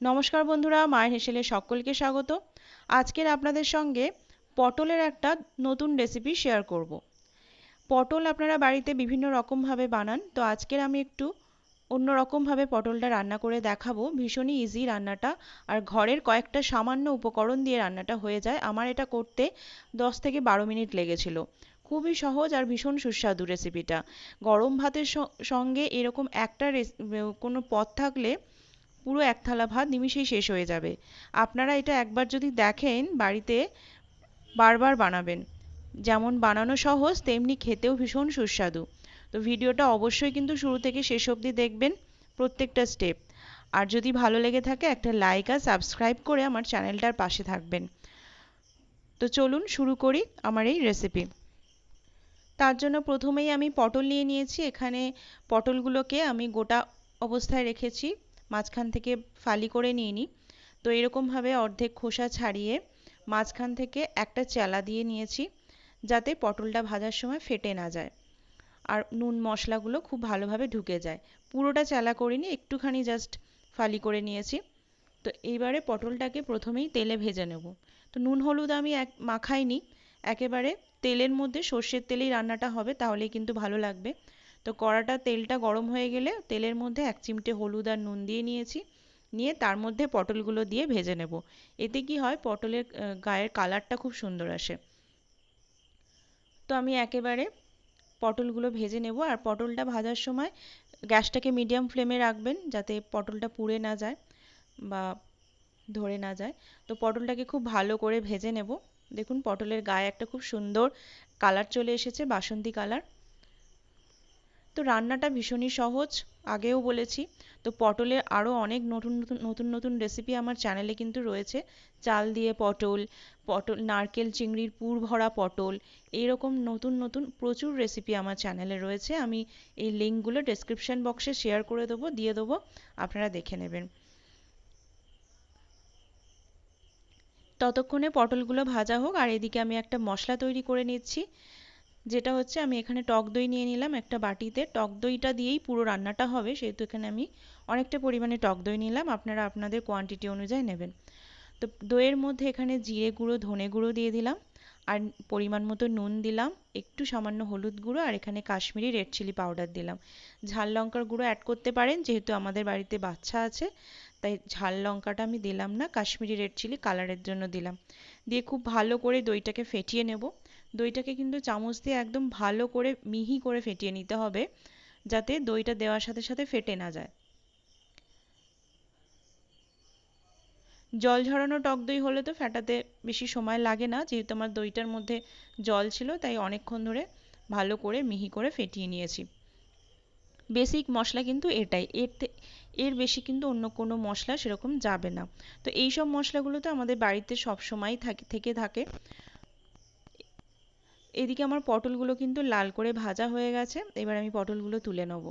নমস্কার বন্ধুরা, মায়ের হেসেলে সকলকে স্বাগত। আজকের আপনাদের সঙ্গে পটলের একটা নতুন রেসিপি শেয়ার করব। পটল আপনারা বাড়িতে বিভিন্ন রকমভাবে বানান, তো আজকের আমি একটু অন্য রকমভাবে পটলটা রান্না করে দেখাবো। ভীষণই ইজি রান্নাটা, আর ঘরের কয়েকটা সামান্য উপকরণ দিয়ে রান্নাটা হয়ে যায়। আমার এটা করতে দশ থেকে বারো মিনিট লেগেছিল। খুবই সহজ আর ভীষণ সুস্বাদু রেসিপিটা গরম ভাতের সঙ্গে এরকম একটা কোনো পদ থাকলে পুরো এক থালা ভাত নিমিষেই শেষ হয়ে যাবে। আপনারা এটা একবার যদি দেখেন বাড়িতে, বারবার বানাবেন। যেমন বানানো সহজ, তেমনি খেতেও ভীষণ সুস্বাদু। তো ভিডিওটা অবশ্যই কিন্তু শুরু থেকে শেষ অবধি দেখবেন প্রত্যেকটা স্টেপ। আর যদি ভালো লেগে থাকে, একটা লাইক আর সাবস্ক্রাইব করে আমার চ্যানেলটার পাশে থাকবেন। তো চলুন শুরু করি আমার এই রেসিপি। তার জন্য প্রথমেই আমি পটল নিয়ে নিয়েছি। এখানে পটলগুলোকে আমি গোটা অবস্থায় রেখেছি। মাঝখান থেকে ফালি করে নিয়ে নিই। তো এরকমভাবে অর্ধেক খোসা ছাড়িয়ে মাঝখান থেকে একটা চেলা দিয়ে নিয়েছি, যাতে পটলটা ভাজার সময় ফেটে না যায়। আর নুন মশলাগুলো খুব ভালোভাবে ঢুকে যায়। পুরোটা চেলা করিনি, একটুখানি জাস্ট ফালি করে নিয়েছি। তো এইবারে পটলটাকে প্রথমেই তেলে ভেজে নেব। তো নুন হলুদ আমি এক, মাখাইনি। একেবারে তেলের মধ্যে সর্ষের তেলেই রান্নাটা হবে, তাহলেই কিন্তু ভালো লাগবে। তো কড়াটা তেলটা গরম হয়ে গেলে তেলের মধ্যে এক চিমটে হলুদ আর নুন দিয়ে নিয়েছি। নিয়ে তার মধ্যে পটলগুলো দিয়ে ভেজে নেব। এতে কি হয়, পটলের গায়ের কালারটা খুব সুন্দর আসে। তো আমি একেবারে পটলগুলো ভেজে নেব আর পটলটা ভাজার সময় গ্যাসটাকে মিডিয়াম ফ্লেমে রাখবেন যাতে পটলটা পুড়ে না যায় বা ধরে না যায়। তো পটলটাকে খুব ভালো করে ভেজে নেব। দেখুন, পটলের গায়ে একটা খুব সুন্দর কালার চলে এসেছে, বাসন্তী কালার। তো রান্নাটা ভীষণই সহজ, আগেও বলেছি। তো পটলের আরও অনেক নতুন নতুন নতুন নতুন রেসিপি আমার চ্যানেলে কিন্তু রয়েছে। চাল দিয়ে পটল পটল, নারকেল, চিংড়ির পুর ভরা পটল, এইরকম নতুন নতুন প্রচুর রেসিপি আমার চ্যানেলে রয়েছে। আমি এই লিঙ্কগুলো ডেসক্রিপশন বক্সে শেয়ার করে দেবো, দিয়ে দেবো, আপনারা দেখে নেবেন। ততক্ষণে পটলগুলো ভাজা হোক, আর এদিকে আমি একটা মশলা তৈরি করে নিচ্ছি। যেটা হচ্ছে আমি এখানে টক দই নিয়ে নিলাম একটা বাটিতে। টক দইটা দিয়েই পুরো রান্নাটা হবে, সেহেতু এখানে আমি অনেকটা পরিমাণে টক দই নিলাম। আপনারা আপনাদের কোয়ান্টিটি অনুযায়ী নেবেন। তো দইয়ের মধ্যে এখানে জিরে গুঁড়ো, ধনে গুঁড়ো দিয়ে দিলাম। আর পরিমাণ মতো নুন দিলাম, একটু সামান্য হলুদ গুঁড়ো আর এখানে কাশ্মীরি রেড চিলি পাউডার দিলাম। ঝাল লঙ্কার গুঁড়ো অ্যাড করতে পারেন, যেহেতু আমাদের বাড়িতে বাচ্চা আছে, তাই ঝাল লঙ্কাটা আমি দিলাম না, কাশ্মীরি রেড চিলি কালারের জন্য দিলাম। দিয়ে খুব ভালো করে দইটাকে ফেটিয়ে নেব। দইটাকে কিন্তু চামচ দিয়ে একদম ভালো করে মিহি করে ফেটিয়ে নিতে হবে, যাতে দইটা দেওয়ার সাথে সাথে ফেটে না যায়। জল ঝরানো টক দই হলে তো ফেটাতে বেশি সময় লাগে না, যেহেতু আমার দইটার মধ্যে জল ছিল, তাই অনেকক্ষণ ধরে ভালো করে মিহি করে ফেটিয়ে নিয়েছি। বেসিক মশলা কিন্তু এটাই, এর এর বেশি কিন্তু অন্য কোনো মশলা সেরকম যাবে না। তো এই সব মশলাগুলো তো আমাদের বাড়িতে সব সময় থাকে, থেকে থাকে। এদিকে আমার পটলগুলো কিন্তু লাল করে ভাজা হয়ে গেছে, এবার আমি পটলগুলো তুলে নেব।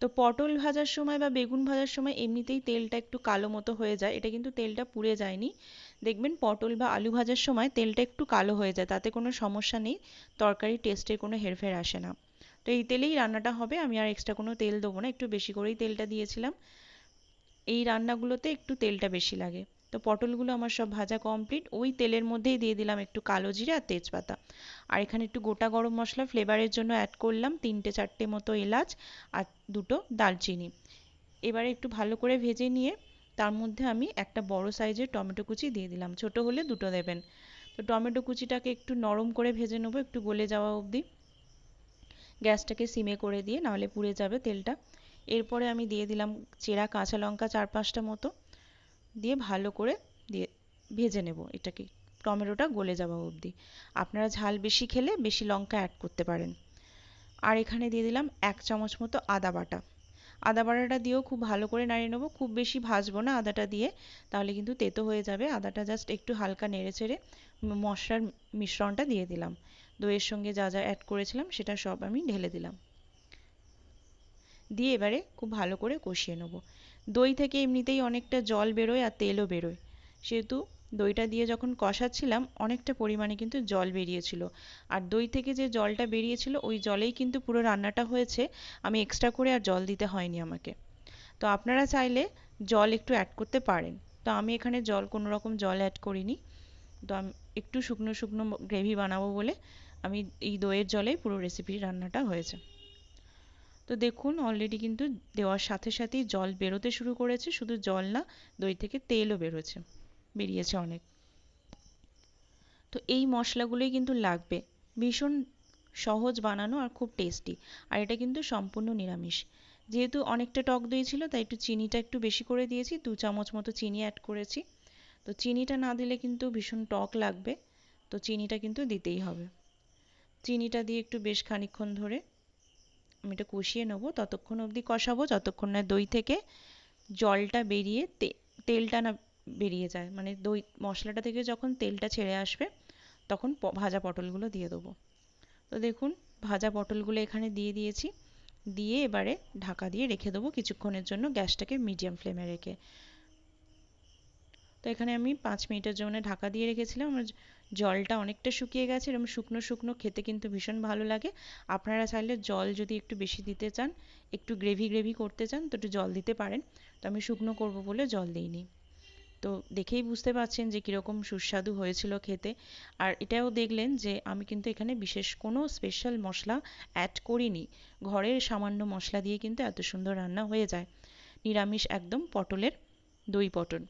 তো পটল ভাজার সময় বা বেগুন ভাজার সময় এমনিতেই তেলটা একটু কালো মতো হয়ে যায়, এটা কিন্তু তেলটা পুড়ে যায়নি। দেখবেন পটল বা আলু ভাজার সময় তেলটা একটু কালো হয়ে যায়, তাতে কোনো সমস্যা নেই, তরকারি টেস্টের কোনো হেরফের আসে না। তো এই তেলেই রান্নাটা হবে, আমি আর এক্সট্রা কোনো তেল দেবো না, একটু বেশি করেই তেলটা দিয়েছিলাম। এই রান্নাগুলোতে একটু তেলটা বেশি লাগে। তো পটলগুলো আমার সব ভাজা কমপ্লিট ওই তেলের মধ্যেই দিয়ে দিলাম একটু কালো জিরে আর তেজপাতা। আর এখানে একটু গোটা গরম মশলা ফ্লেভারের জন্য অ্যাড করলাম তিনটে চারটে মতো এলাচ আর দুটো দালচিনি এবারে একটু ভালো করে ভেজে নিয়ে তার মধ্যে আমি একটা বড় সাইজের টমেটো কুচি দিয়ে দিলাম। ছোট হলে দুটো দেবেন। তো টমেটো কুচিটাকে একটু নরম করে ভেজে নেব, একটু গলে যাওয়া অবধি। গ্যাসটাকে সিমে করে দিয়ে, নাহলে পুড়ে যাবে তেলটা। এরপরে আমি দিয়ে দিলাম চেরা কাঁচা লঙ্কা চার পাঁচটা মতো। দিয়ে ভালো করে দিয়ে ভেজে নেব। এটাকে টমেটোটা গলে যাওয়া অবধি। আপনারা ঝাল বেশি খেলে বেশি লঙ্কা অ্যাড করতে পারেন। আর এখানে দিয়ে দিলাম এক চামচ মতো আদা বাটা। আদা বাটাটা দিয়েও খুব ভালো করে নাড়িয়ে নেব। খুব বেশি ভাজবো না আদাটা দিয়ে, তাহলে কিন্তু তেতো হয়ে যাবে। আদাটা জাস্ট একটু হালকা নেড়ে চেড়ে মশলার মিশ্রণটা দিয়ে দিলাম। দইয়ের সঙ্গে যা যা অ্যাড করেছিলাম সেটা সব আমি ঢেলে দিলাম। দিয়ে এবারে খুব ভালো করে কষিয়ে নেব। দই থেকে এমনিতেই অনেকটা জল বেরোয় আর তেলও বেরোয়। সেহেতু দইটা দিয়ে যখন কষাচ্ছিলাম, অনেকটা পরিমাণে কিন্তু জল বেরিয়েছিল। আর দই থেকে যে জলটা বেরিয়েছিল, ওই জলেই কিন্তু পুরো রান্নাটা হয়েছে। আমি এক্সট্রা করে আর জল দিতে হয়নি আমাকে। তো আপনারা চাইলে জল একটু অ্যাড করতে পারেন। তো আমি এখানে জল কোনো রকম জল অ্যাড করিনি। তো আমি একটু শুকনো শুকনো গ্রেভি বানাবো বলে আমি এই দইয়ের জলেই পুরো রেসিপি রান্নাটা হয়েছে। তো দেখুন অলরেডি কিন্তু দেওয়ার সাথে সাথেই জল বেরোতে শুরু করেছে। শুধু জল না, দই থেকে তেলও বেরোচ্ছে, বেরিয়েছে অনেক। তো এই মশলাগুলোই কিন্তু লাগবে। ভীষণ সহজ বানানো আর খুব টেস্টি আর এটা কিন্তু সম্পূর্ণ নিরামিষ। যেহেতু অনেকটা টক দই ছিল, তাই একটু চিনিটা একটু বেশি করে দিয়েছি। দু চামচ মতো চিনি অ্যাড করেছি। তো চিনিটা না দিলে কিন্তু ভীষণ টক লাগবে। তো চিনিটা কিন্তু দিতেই হবে। চিনিটা দিয়ে একটু বেশ খানিক্ষণ ধরে আমি এটা কষিয়ে নেব। ততক্ষণ অবধি কষাবো, যতক্ষণ না দই থেকে জলটা বেরিয়ে তেলটা না বেরিয়ে যায়। মানে দই, মশলাটা থেকে যখন তেলটা ছেড়ে আসবে, তখন ভাজা পটলগুলো দিয়ে দেবো। তো দেখুন, ভাজা পটলগুলো এখানে দিয়ে দিয়েছি। দিয়ে এবারে ঢাকা দিয়ে রেখে দেবো কিছুক্ষণের জন্য গ্যাসটাকে মিডিয়াম ফ্লেমে রেখে। তো এখানে আমি পাঁচ মিনিটের জন্য ঢাকা দিয়ে রেখেছিলাম। আমার জলটা অনেকটা শুকিয়ে গেছে এরকম শুকনো শুকনো খেতে কিন্তু ভীষণ ভালো লাগে। আপনারা চাইলে জল যদি একটু বেশি দিতে চান, একটু গ্রেভি গ্রেভি করতে চান, তো একটু জল দিতে পারেন। তো আমি শুকনো করব বলে জল দিইনি। তো দেখেই বুঝতে পারছেন যে কীরকম সুস্বাদু হয়েছিল খেতে। আর এটাও দেখলেন যে আমি কিন্তু এখানে বিশেষ কোনো স্পেশাল মশলা অ্যাড করিনি। ঘরের সামান্য মশলা দিয়ে কিন্তু এত সুন্দর রান্না হয়ে যায়। নিরামিষ একদম পটলের দই পটল।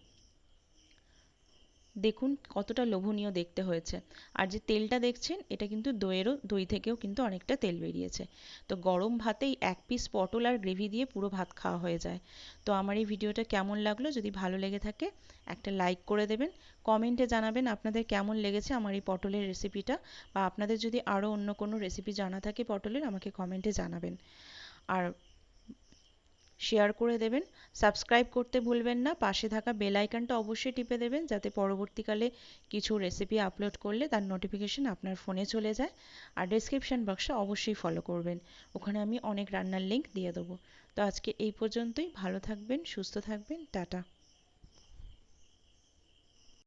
দেখুন কতটা লোভনীয় দেখতে হয়েছে। আর যে তেলটা দেখছেন, এটা কিন্তু দইয়েরও, দই থেকেও কিন্তু অনেকটা তেল বেরিয়েছে। তো গরম ভাতেই এক পিস পটল আর গ্রেভি দিয়ে পুরো ভাত খাওয়া হয়ে যায়। তো আমার এই ভিডিওটা কেমন লাগল যদি ভালো লেগে থাকে, একটা লাইক করে দেবেন। কমেন্টে জানাবেন আপনাদের কেমন লেগেছে আমার এই পটলের রেসিপিটা বা আপনাদের যদি আরও অন্য কোনো রেসিপি জানা থাকে পটলের, আমাকে কমেন্টে জানাবেন। আর শেয়ার করে দেবেন। সাবস্ক্রাইব করতে ভুলবেন না। পাশে থাকা বেল আইকনটা অবশ্যই টিপে দেবেন, যাতে পরবর্তীকালে কিছু রেসিপি আপলোড করলে তার নোটিফিকেশন আপনার ফোনে চলে যায়। আর ডেসক্রিপশন বক্সে অবশ্যই ফলো করবেন। ওখানে আমি অনেক রান্নার লিঙ্ক দিয়ে দেবো। তো আজকে এই পর্যন্তই। ভালো থাকবেন, সুস্থ থাকবেন। টাটা।